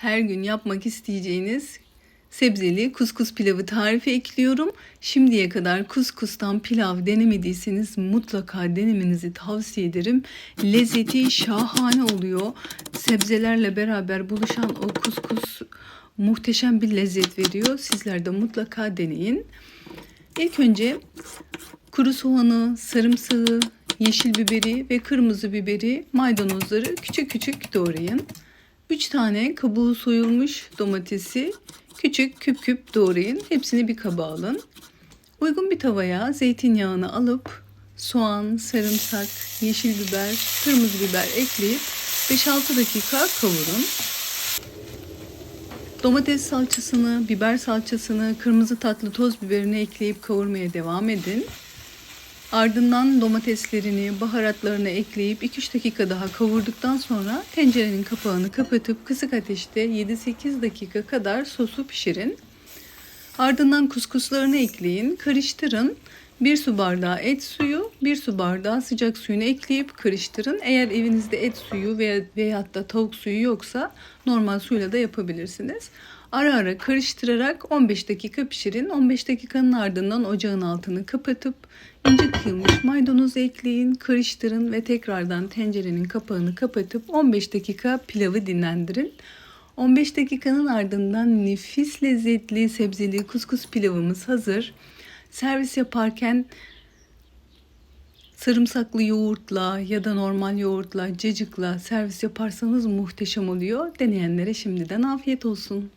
her gün yapmak isteyeceğiniz sebzeli kuskus pilavı tarifi ekliyorum. Şimdiye kadar kuskustan pilav denemediyseniz mutlaka denemenizi tavsiye ederim. Lezzeti şahane oluyor. Sebzelerle beraber buluşan o kuskus muhteşem bir lezzet veriyor. Sizler de mutlaka deneyin. İlk önce kuru soğanı, sarımsağı, yeşil biberi ve kırmızı biberi, maydanozları küçük küçük doğrayın. 3 tane kabuğu soyulmuş domatesi küçük küp küp doğrayın. Hepsini bir kaba alın. Uygun bir tavaya zeytinyağını alıp soğan, sarımsak, yeşil biber, kırmızı biber ekleyip 5-6 dakika kavurun. Domates salçasını, biber salçasını, kırmızı tatlı toz biberini ekleyip kavurmaya devam edin. Ardından domateslerini, baharatlarını ekleyip 2-3 dakika daha kavurduktan sonra tencerenin kapağını kapatıp kısık ateşte 7-8 dakika kadar sosu pişirin. Ardından kuskuslarını ekleyin, karıştırın. 1 su bardağı et suyu, 1 su bardağı sıcak suyunu ekleyip karıştırın. Eğer evinizde et suyu veya veyahut da tavuk suyu yoksa normal suyla da yapabilirsiniz. Ara ara karıştırarak 15 dakika pişirin. 15 dakikanın ardından ocağın altını kapatıp ince kıyılmış maydanoz ekleyin, karıştırın ve tekrardan tencerenin kapağını kapatıp 15 dakika pilavı dinlendirin. 15 dakikanın ardından nefis lezzetli sebzeli kuskus pilavımız hazır. Servis yaparken sarımsaklı yoğurtla ya da normal yoğurtla, cacıkla servis yaparsanız muhteşem oluyor. Deneyenlere şimdiden afiyet olsun.